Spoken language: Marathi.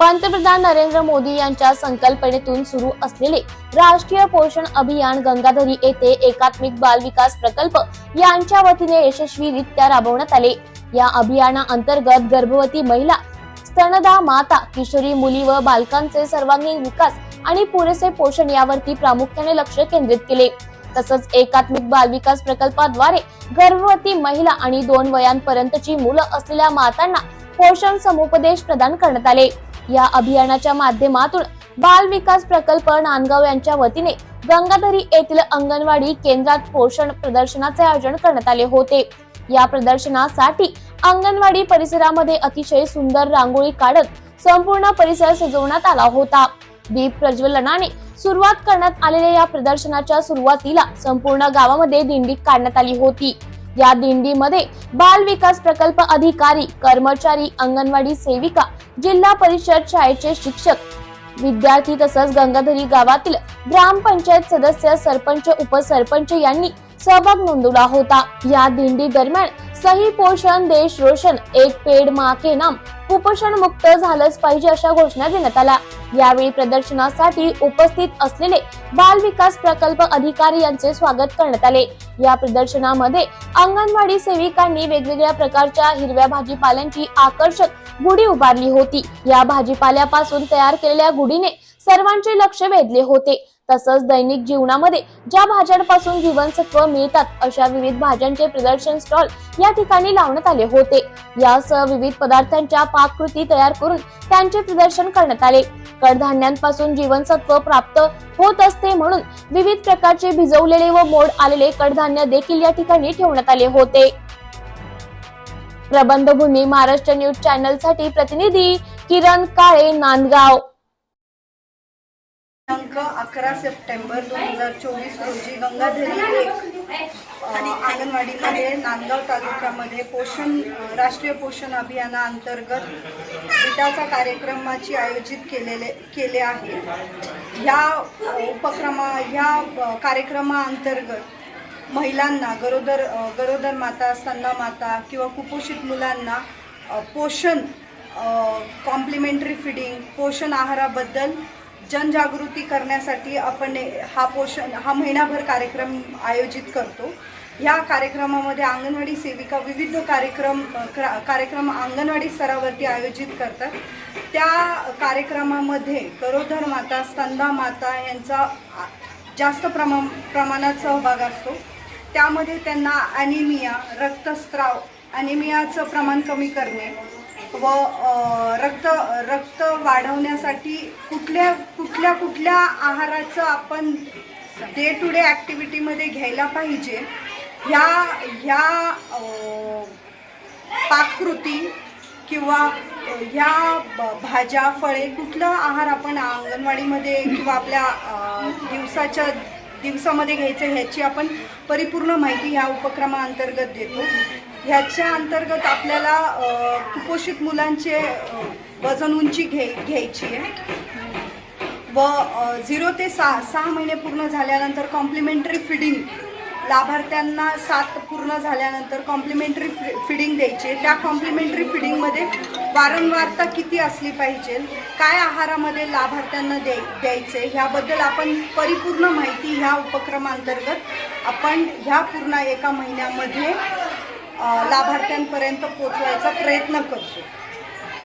पंतप्रधान नरेंद्र मोदी यांच्या संकल्पनेतून सुरू असलेले राष्ट्रीय पोषण अभियान गंगाधरी येथे एकात्मिक बाल विकास प्रकल्प यांच्या वतीने यशस्वीरित्या राबवण्यात आले. या अभियाना अंतर्गत गर्भवती महिला स्तनदा माता किशोरी मुली व बालकांचे सर्वांगीण विकास आणि पुरेसे पोषण यावरती प्रामुख्याने लक्ष केंद्रित केले. तसंच एकात्मिक बाल विकास प्रकल्पाद्वारे गर्भवती महिला आणि दोन वयांपर्यंतची मुलं असलेल्या मातांना पोषण समुपदेश प्रदान करण्यात आले. या अभियानाच्या माध्यमातून बाल विकास प्रकल्प नांदगाव यांच्या वतीने गंगाधरी येथील अंगणवाडी केंद्रात पोषण प्रदर्शनाचे आयोजन करण्यात आले होते. या प्रदर्शनासाठी अंगणवाडी परिसरामध्ये अतिशय सुंदर रांगोळी काढत संपूर्ण परिसर सजवण्यात आला होता. दीप प्रज्वलनाने सुरुवात करण्यात आलेल्या या प्रदर्शनाच्या सुरुवातीला संपूर्ण गावामध्ये दिंडी काढण्यात आली होती. या दिंडीमध्ये बाल विकास प्रकल्प अधिकारी कर्मचारी अंगणवाडी सेविका जिल्हा परिषद शाळेचे शिक्षक विद्यार्थी तसंच गंगाधरी गावातील ग्रामपंचायत सदस्य सरपंच उपसरपंच यांनी सहभाग नोंदवला होता. या दिंडी दरम्यान सही पोषण देश रोशन एक पेड मा के नाम कुपोषण मुक्त झालंच पाहिजे अशा घोषणा देण्यात आल्या. यावेळी प्रदर्शनासाठी उपस्थित असलेले बाल विकास प्रकल्प अधिकारी यांचे स्वागत करण्यात आले. या प्रदर्शनामध्ये अंगणवाडी सेविकांनी वेगवेगळ्या प्रकारच्या हिरव्या भाजीपाल्यांची आकर्षक गुढी उभारली होती. या भाजीपाल्यापासून तयार केलेल्या गुढीने सर्वांचे लक्ष वेधले होते. तसंच दैनिक जीवनामध्ये ज्या भाज्यांपासून जीवनसत्व मिळतात अशा विविध भाज्यांचे प्रदर्शन स्टॉल या ठिकाणी लावण्यात आले होते. यासह विविध पदार्थांच्या पाककृती तयार करून त्यांचे प्रदर्शन करण्यात आले. कडधान्यांपासून जीवनसत्व प्राप्त होत असते म्हणून विविध प्रकारचे भिजवलेले व मोड आलेले कडधान्य देखील या ठिकाणी ठेवण्यात आले होते. प्रबंधभूमी महाराष्ट्र न्यूज चॅनलसाठी प्रतिनिधी किरण काळे नांदगाव. दिनांक अकरा सप्टेंबर दोन हजार चोवीस रोजी गंगाधरी एक आणि अंगणवाडीमध्ये नांदगाव तालुक्यामध्ये पोषण राष्ट्रीय पोषण अभियानाअंतर्गत गीताचा कार्यक्रमाची आयोजित केलेले केले आहे. ह्या उपक्रमा ह्या कार्यक्रमाअंतर्गत महिलांना गरोदर गरोदर माता स्तन्ना माता किंवा कुपोषित मुलांना पोषण कॉम्प्लिमेंटरी फिडिंग पोषण आहाराबद्दल जनजागृती करण्यासाठी आपण हा पोषण हा महिनाभर कार्यक्रम आयोजित करतो. या कार्यक्रमामध्ये अंगणवाडी सेविका विविध कार्यक्रम कार्यक्रम अंगणवाडी स्तरावरती आयोजित करतात. त्या कार्यक्रमामध्ये गरोधर माता स्तंदा माता यांचा जास्त प्रमा प्रमाणात सहभाग असतो. त्यामध्ये त्यांना ॲनिमिया रक्तस्त्राव ॲनिमियाचं प्रमाण कमी करणे व रक्त रक्त वाढवण्यासाठी कुठल्या कुठल्या कुठल्या आहाराचं आपण डे टू डे ॲक्टिव्हिटीमध्ये घ्यायला पाहिजे ह्या ह्या पाककृती किंवा ह्या ब- भाज्या फळे कुठला आहार आपण अंगणवाडीमध्ये किंवा आपल्या दिवसाच्या दिवसामध्ये घ्यायचं ह्याची आपण परिपूर्ण माहिती ह्या उपक्रमाअंतर्गत देतो. ह्याच्या अंतर्गत आपल्याला कुपोषित मुलांचे वजन उंची घे घ्यायची आहे. व झिरो ते सहा सहा महिने पूर्ण झाल्यानंतर कॉम्प्लिमेंटरी फिडिंग लाभार्थ्यांना सात पूर्ण झाल्यानंतर कॉम्प्लिमेंटरी फिडिंग द्यायची त्या कॉम्प्लिमेंटरी फिडिंगमध्ये वारंवारता किती असली पाहिजे काय आहारामध्ये लाभार्थ्यांना द्याय द्यायचे ह्याबद्दल आपण परिपूर्ण माहिती ह्या उपक्रमांतर्गत आपण ह्या पूर्ण एका महिन्यामध्ये लाभार्थ्यांपर्यंत पोचवायचा प्रयत्न करतो.